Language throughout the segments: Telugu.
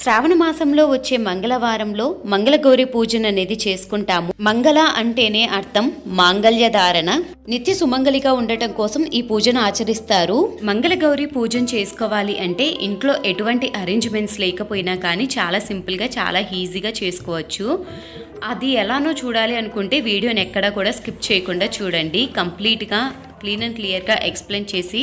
శ్రావణ మాసంలో వచ్చే మంగళవారంలో మంగళగౌరి పూజన అనేది చేసుకుంటాము. మంగళ అంటేనే అర్థం మాంగళ్య ధారణ. నిత్య సుమంగళిగా ఉండటం కోసం ఈ పూజను ఆచరిస్తారు. మంగళగౌరి పూజన చేసుకోవాలి అంటే ఇంట్లో ఎటువంటి అరేంజ్మెంట్స్ లేకపోయినా కానీ చాలా సింపుల్గా చాలా ఈజీగా చేసుకోవచ్చు. అది ఎలానో చూడాలి అనుకుంటే వీడియోని ఎక్కడా కూడా స్కిప్ చేయకుండా చూడండి. కంప్లీట్గా క్లీన్ అండ్ క్లియర్గా ఎక్స్ప్లెయిన్ చేసి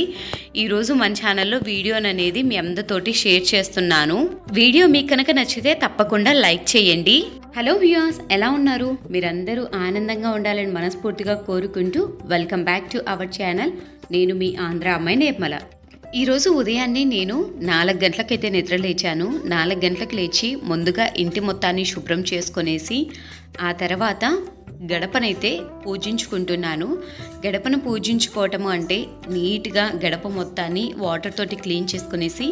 ఈరోజు మన ఛానల్లో వీడియోని అనేది మీ అందరితోటి షేర్ చేస్తున్నాను. వీడియో మీకు కనుక నచ్చితే తప్పకుండా లైక్ చేయండి. హలో వ్యూయర్స్ ఎలా ఉన్నారు? మీరందరూ ఆనందంగా ఉండాలని మనస్ఫూర్తిగా కోరుకుంటూ welcome back to our channel. నేను మీ ఆంధ్ర అమ్మాయి నిర్మల. ఈరోజు ఉదయాన్నే నేను నాలుగు గంటలకైతే నిద్ర లేచాను. నాలుగు గంటలకు లేచి ముందుగా ఇంటి మొత్తాన్ని శుభ్రం చేసుకొనేసి ఆ తర్వాత గడపనైతే పూజించుకుంటున్నాను. గడపను పూజించుకోవటము అంటే నీట్గా గడప మొత్తాన్ని వాటర్ తోటి క్లీన్ చేసుకునేసి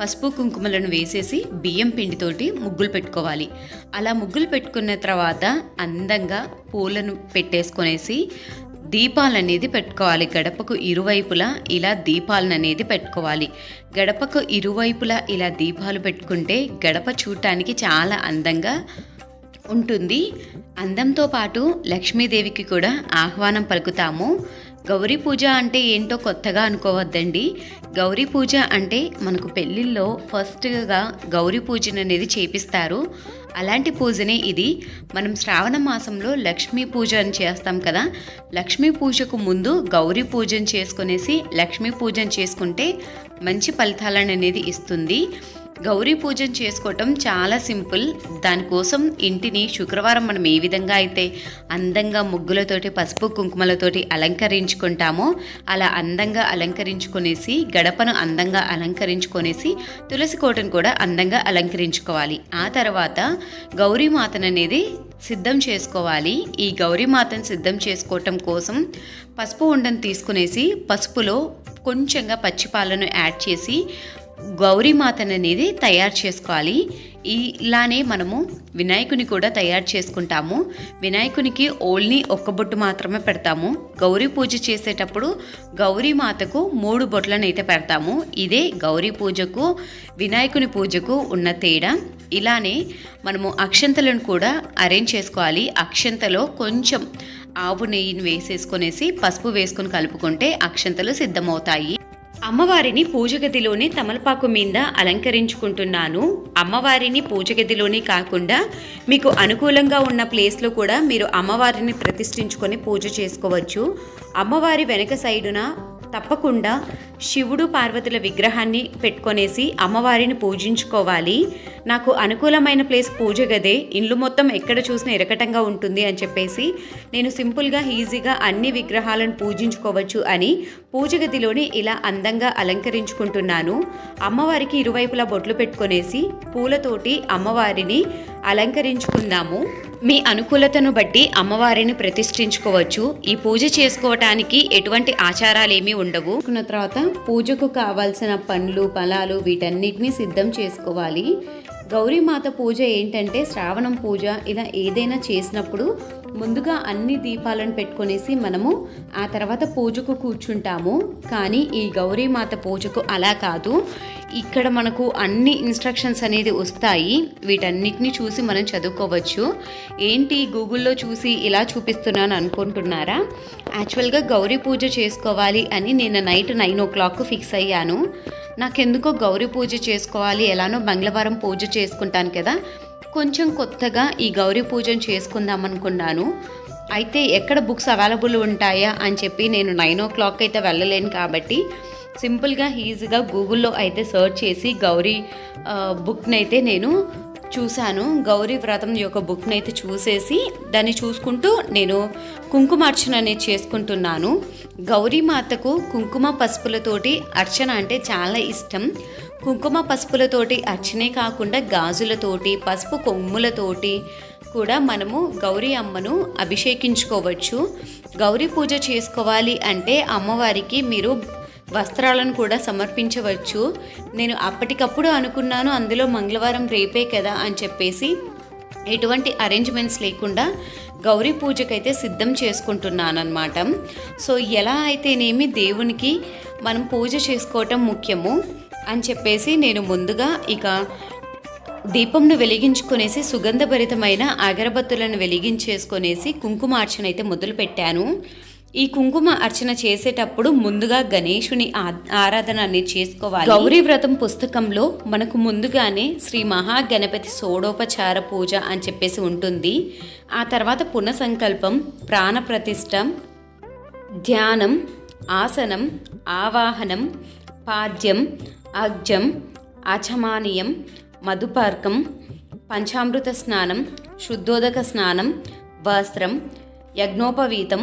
పసుపు కుంకుమలను వేసేసి బియ్యం పిండితోటి ముగ్గులు పెట్టుకోవాలి. అలా ముగ్గులు పెట్టుకున్న తర్వాత అందంగా పూలను పెట్టేసుకొనేసి దీపాలు అనేది పెట్టుకోవాలి. గడపకు ఇరువైపులా ఇలా దీపాలను అనేది పెట్టుకోవాలి. గడపకు ఇరువైపులా ఇలా దీపాలు పెట్టుకుంటే గడప చూడటానికి చాలా అందంగా ఉంటుంది. అందంతో పాటు లక్ష్మీదేవికి కూడా ఆహ్వానం పలుకుతాము. గౌరీ పూజ అంటే ఏంటో కొత్తగా అనుకోవద్దండి. గౌరీ పూజ అంటే మనకు పెళ్ళిళ్ళలో ఫస్ట్గా గౌరీ పూజను అనేది చేపిస్తారు. అలాంటి పూజనే ఇది. మనం శ్రావణ మాసంలో లక్ష్మీ పూజ అని చేస్తాం కదా. లక్ష్మీ పూజకు ముందు గౌరీ పూజను చేసుకునేసి లక్ష్మీ పూజను చేసుకుంటే మంచి ఫలితాలను అనేది ఇస్తుంది. గౌరీ పూజను చేసుకోవటం చాలా సింపుల్. దానికోసం ఇంటిని శుక్రవారం మనం ఏ విధంగా అయితే అందంగా ముగ్గులతోటి పసుపు కుంకుమలతోటి అలంకరించుకుంటామో అలా అందంగా అలంకరించుకునేసి గడపను అందంగా అలంకరించుకొనేసి తులసి కోటను కూడా అందంగా అలంకరించుకోవాలి. ఆ తర్వాత గౌరీమాతను అనేది సిద్ధం చేసుకోవాలి. ఈ గౌరీమాతను సిద్ధం చేసుకోవటం కోసం పసుపు ఉండను తీసుకునేసి పసుపులో కొంచెంగా పచ్చిపాలను యాడ్ చేసి గౌరీమాతను అనేది తయారు చేసుకోవాలి. ఇలానే మనము వినాయకుని కూడా తయారు చేసుకుంటాము. వినాయకునికి ఓన్లీ ఒక్క బొట్టు మాత్రమే పెడతాము. గౌరీ పూజ చేసేటప్పుడు గౌరీమాతకు మూడు బొట్లను అయితే పెడతాము. ఇదే గౌరీ పూజకు వినాయకుని పూజకు ఉన్న తేడా. ఇలానే మనము అక్షంతలను కూడా అరేంజ్ చేసుకోవాలి. అక్షంతలో కొంచెం ఆవు నెయ్యిని వేసేసుకొనేసి పసుపు వేసుకొని కలుపుకుంటే అక్షంతలు సిద్ధమవుతాయి. అమ్మవారిని పూజగదిలోనే తమలపాకు మీద అలంకరించుకుంటున్నాను. అమ్మవారిని పూజగదిలోనే కాకుండా మీకు అనుకూలంగా ఉన్న ప్లేస్లో కూడా మీరు అమ్మవారిని ప్రతిష్ఠించుకొని పూజ చేసుకోవచ్చు. అమ్మవారి వెనక సైడున తప్పకుండా శివుడు పార్వతుల విగ్రహాన్ని పెట్టుకొనేసి అమ్మవారిని పూజించుకోవాలి. నాకు అనుకూలమైన ప్లేస్ పూజ గదే. ఇల్లు మొత్తం ఎక్కడ చూసినా ఇరకటంగా ఉంటుంది అని చెప్పేసి నేను సింపుల్గా ఈజీగా అన్ని విగ్రహాలను పూజించుకోవచ్చు అని పూజ గదిలోని ఇలా అందంగా అలంకరించుకుంటున్నాను. అమ్మవారికి ఇరువైపులా బొట్లు పెట్టుకునేసి పూలతోటి అమ్మవారిని అలంకరించుకుందాము. మీ అనుకూలతను బట్టి అమ్మవారిని ప్రతిష్ఠించుకోవచ్చు. ఈ పూజ చేసుకోవటానికి ఎటువంటి ఆచారాలు ఏమీ ఉండవు. అనుకున్న తర్వాత పూజకు కావాల్సిన పండ్లు ఫలాలు వీటన్నిటిని సిద్ధం చేసుకోవాలి. గౌరీమాత పూజ ఏంటంటే శ్రావణం పూజ ఇలా ఏదైనా చేసినప్పుడు ముందుగా అన్ని దీపాలను పెట్టుకునేసి మనము ఆ తర్వాత పూజకు కూర్చుంటాము. కానీ ఈ గౌరీమాత పూజకు అలా కాదు. ఇక్కడ మనకు అన్ని ఇన్స్ట్రక్షన్స్ అనేది వస్తాయి. వీటన్నిటిని చూసి మనం చదువుకోవచ్చు. ఏంటి గూగుల్లో చూసి ఇలా చూపిస్తున్నాను అనుకుంటున్నారా? యాక్చువల్గా గౌరీ పూజ చేసుకోవాలి అని నేను night nine o'clock fix అయ్యాను. నాకెందుకో గౌరీ పూజ చేసుకోవాలి ఎలానో మంగళవారం పూజ చేసుకుంటాను కదా. కొంచెం కొత్తగా ఈ గౌరీ పూజను చేసుకుందాం అనుకున్నాను అయితే ఎక్కడ బుక్స్ అవైలబుల్ ఉంటాయా అని చెప్పి నేను నైన్ ఓ క్లాక్ అయితే వెళ్ళలేను కాబట్టి సింపుల్గా ఈజీగా గూగుల్లో అయితే సర్చ్ చేసి గౌరీ బుక్ని అయితే నేను చూశాను. గౌరీ వ్రతం యొక్క బుక్ని అయితే చూసేసి దాన్ని చూసుకుంటూ నేను కుంకుమార్చన అనేది చేసుకుంటున్నాను గౌరీమాతకు కుంకుమ పసుపులతోటి అర్చన అంటే చాలా ఇష్టం. కుంకుమ పసుపులతోటి అర్చనే కాకుండా గాజులతోటి పసుపు కొమ్ములతోటి కూడా మనము గౌరీ అమ్మను అభిషేకించుకోవచ్చు. గౌరీ పూజ చేసుకోవాలి అంటే అమ్మవారికి మీరు వస్త్రాలను కూడా సమర్పించవచ్చు. నేను అప్పటికప్పుడు అనుకున్నాను అందులో మంగళవారం రేపే కదా అని చెప్పేసి ఎటువంటి అరేంజ్మెంట్స్ లేకుండా గౌరీ పూజకైతే సిద్ధం చేసుకుంటున్నాను అనమాట సో ఎలా అయితేనేమి దేవునికి మనం పూజ చేసుకోవటం ముఖ్యము అని చెప్పేసి నేను ముందుగా ఇక దీపంను వెలిగించుకునేసి సుగంధభరితమైన అగరబత్తులను వెలిగించేసుకొనేసి కుంకుమార్చన అయితే మొదలుపెట్టాను. ఈ కుంకుమ అర్చన చేసేటప్పుడు ముందుగా గణేశుని ఆ- ఆరాధన అనేది చేసుకోవాలి. గౌరీ వ్రతం పుస్తకంలో మనకు ముందుగానే శ్రీ మహాగణపతి సోడోపచార పూజ అని చెప్పేసి ఉంటుంది. ఆ తర్వాత పునఃసంకల్పం ప్రాణప్రతిష్ట ధ్యానం ఆసనం ఆవాహనం పాద్యం అగ్జం అచమానీయం మధుపార్కం పంచామృత స్నానం శుద్ధోదక స్నానం వస్త్రం యజ్ఞోపవీతం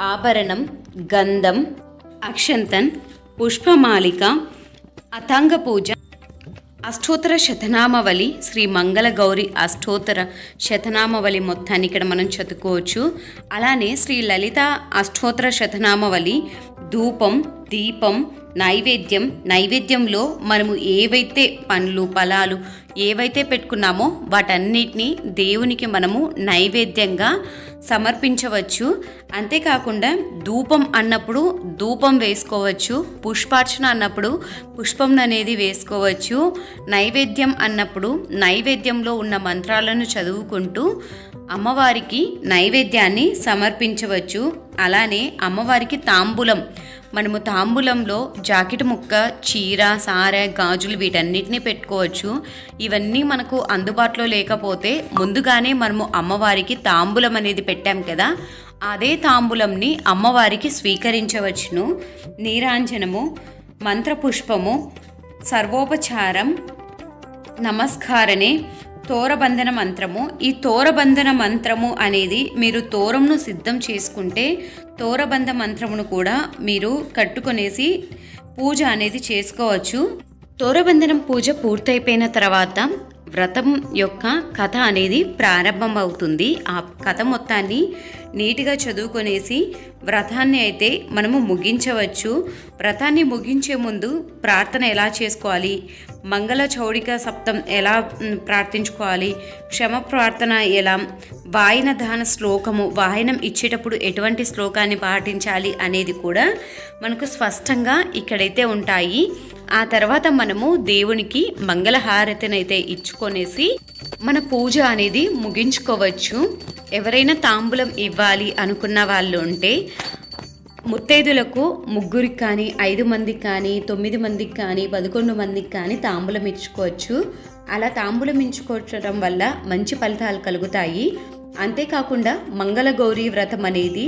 ఆభరణం గంధం అక్షంతన్ పుష్పమాలిక అతాంగ పూజ అష్టోత్తర శతనామవళి శ్రీ మంగళ గౌరి అష్టోత్తర శతనామవళి మొత్తాన్ని ఇక్కడ మనం చదువుకోవచ్చు. అలానే శ్రీ లలిత అష్టోత్తర శతనామవళి ధూపం దీపం నైవేద్యం నైవేద్యంలో మనము ఏవైతే పండ్లు ఫలాలు ఏవైతే పెట్టుకున్నామో వాటన్నిటిని దేవునికి మనము నైవేద్యంగా సమర్పించవచ్చు. అంతేకాకుండా ధూపం అన్నప్పుడు ధూపం వేసుకోవచ్చు పుష్పార్చన అన్నప్పుడు పుష్పం అనేది వేసుకోవచ్చు. నైవేద్యం అన్నప్పుడు నైవేద్యంలో ఉన్న మంత్రాలను చదువుకుంటూ అమ్మవారికి నైవేద్యాన్ని సమర్పించవచ్చు. అలానే అమ్మవారికి తాంబూలం మనము తాంబూలంలో జాకెట్ ముక్క చీర సారె గాజులు వీటన్నిటిని పెట్టుకోవచ్చు. ఇవన్నీ మనకు అందుబాటులో లేకపోతే ముందుగానే మనము అమ్మవారికి తాంబూలం అనేది పెట్టాం కదా అదే తాంబూలంని అమ్మవారికి స్వీకరించవచ్చును. నీరాంజనము మంత్రపుష్పము సర్వోపచారం నమస్కారనే తోరబంధన మంత్రము. ఈ తోరబంధన మంత్రము అనేది మీరు తోరంను సిద్ధం చేసుకుంటే తోరబంధ మంత్రమును కూడా మీరు కట్టుకొనేసి పూజ అనేది చేసుకోవచ్చు. తోరబంధనం పూజ పూర్తయిపోయిన తర్వాత వ్రతం యొక్క కథ అనేది ప్రారంభం అవుతుంది ఆ కథ మొత్తాన్ని నీట్గా చదువుకొనేసి వ్రతాన్ని అయితే మనము ముగించవచ్చు. వ్రతాన్ని ముగించే ముందు ప్రార్థన ఎలా చేసుకోవాలి? మంగళ చౌడిక సప్తం ఎలా ప్రార్థించుకోవాలి? క్షమ ప్రార్థన ఎలా? వాయన దాన శ్లోకము వాయనం ఇచ్చేటప్పుడు ఎటువంటి శ్లోకాన్ని పాటించాలి అనేది కూడా మనకు స్పష్టంగా ఇక్కడైతే ఉంటాయి. ఆ తర్వాత మనము దేవునికి మంగళహారతినైతే ఇచ్చుకొనేసి మన పూజ అనేది ముగించుకోవచ్చు. ఎవరైనా తాంబూలం ఇవ్వాలి అనుకున్న వాళ్ళు ఉంటే ముత్తైదులకు ముగ్గురికి కానీ ఐదు మందికి కానీ తొమ్మిది మందికి కానీ పదకొండు మందికి కానీ తాంబూలం ఇచ్చుకోవచ్చు. అలా తాంబూలం ఇచ్చుకోవడం వల్ల మంచి ఫలితాలు కలుగుతాయి. అంతేకాకుండా మంగళగౌరి వ్రతం అనేది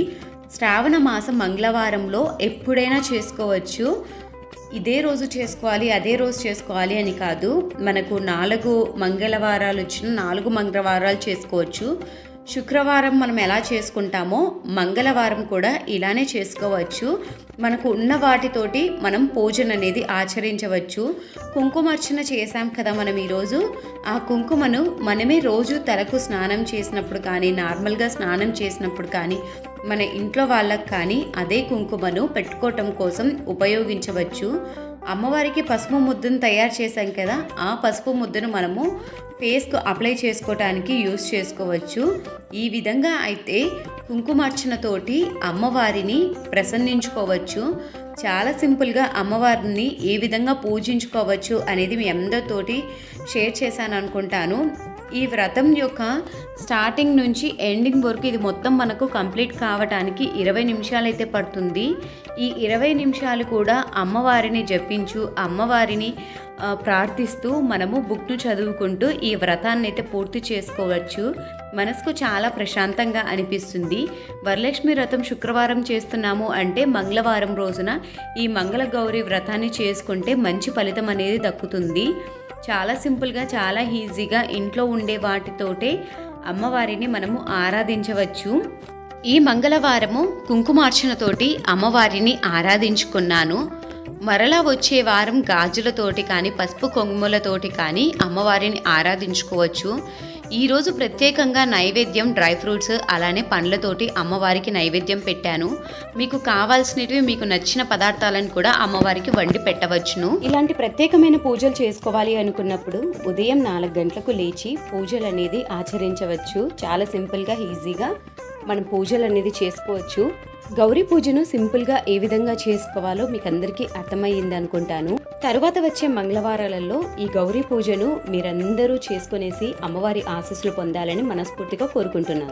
శ్రావణ మాసం మంగళవారంలో ఎప్పుడైనా చేసుకోవచ్చు. ఇదే రోజు చేసుకోవాలి అదే రోజు చేసుకోవాలి అని కాదు. మనకు నాలుగు మంగళవారాలు వచ్చిన నాలుగు మంగళవారాలు చేసుకోవచ్చు. శుక్రవారం మనం ఎలా చేసుకుంటామో మంగళవారం కూడా ఇలానే చేసుకోవచ్చు. మనకు ఉన్న వాటితోటి మనం పూజన అనేది ఆచరించవచ్చు. కుంకుమార్చన చేశాం కదా మనం ఈరోజు. ఆ కుంకుమను మనమే రోజు తలకు స్నానం చేసినప్పుడు కానీ నార్మల్గా స్నానం చేసినప్పుడు కానీ మన ఇంట్లో వాళ్ళకు కానీ అదే కుంకుమను పెట్టుకోవటం కోసం ఉపయోగించవచ్చు. అమ్మవారికి పసుపు ముద్దను తయారు చేశాం కదా ఆ పసుపు ముద్దను మనము ఫేస్కు అప్లై చేసుకోవటానికి యూస్ చేసుకోవచ్చు. ఈ విధంగా అయితే కుంకుమార్చనతోటి అమ్మవారిని ప్రసన్నించుకోవచ్చు. చాలా సింపుల్గా అమ్మవారిని ఏ విధంగా పూజించుకోవచ్చు అనేది మీ అందరితోటి షేర్ చేశాను అనుకుంటాను. ఈ వ్రతం యొక్క స్టార్టింగ్ నుంచి ఎండింగ్ వరకు ఇది మొత్తం మనకు కంప్లీట్ కావటానికి ఇరవై నిమిషాలు అయితే పడుతుంది. ఈ ఇరవై నిమిషాలు కూడా అమ్మవారిని జపించు అమ్మవారిని ప్రార్థిస్తూ మనము బుక్ను చదువుకుంటూ ఈ వ్రతాన్ని అయితే పూర్తి చేసుకోవచ్చు. మనసుకు చాలా ప్రశాంతంగా అనిపిస్తుంది. వరలక్ష్మి వ్రతం శుక్రవారం చేస్తున్నాము అంటే మంగళవారం రోజున ఈ మంగళ గౌరి వ్రతాన్ని చేసుకుంటే మంచి ఫలితం అనేది దక్కుతుంది. చాలా సింపుల్గా చాలా ఈజీగా ఇంట్లో ఉండే వాటితోటే అమ్మవారిని మనము ఆరాధించవచ్చు. ఈ మంగళవారము కుంకుమార్చనతోటి అమ్మవారిని ఆరాధించుకున్నాను. మరలా వచ్చే వారం గాజులతోటి కానీ పసుపు కొంగుములతోటి కానీ అమ్మవారిని ఆరాధించుకోవచ్చు. ఈరోజు ప్రత్యేకంగా నైవేద్యం డ్రై ఫ్రూట్స్ అలానే పండ్లతోటి అమ్మవారికి నైవేద్యం పెట్టాను. మీకు కావాల్సినవి మీకు నచ్చిన పదార్థాలను కూడా అమ్మవారికి వండి పెట్టవచ్చును. ఇలాంటి ప్రత్యేకమైన పూజలు చేసుకోవాలి అనుకున్నప్పుడు ఉదయం నాలుగు గంటలకు లేచి పూజలు అనేది ఆచరించవచ్చు. చాలా సింపుల్గా ఈజీగా మనం పూజలు అనేది చేసుకోవచ్చు. గౌరీ పూజను సింపుల్గా ఏ విధంగా చేసుకోవాలో మీకు అందరికీ అర్థమయ్యింది అనుకుంటాను. తరువాత వచ్చే మంగళవారాలలో ఈ గౌరీ పూజను మీరందరూ చేసుకునేసి అమ్మవారి ఆశీస్సులు పొందాలని మనస్ఫూర్తిగా కోరుకుంటున్నాను.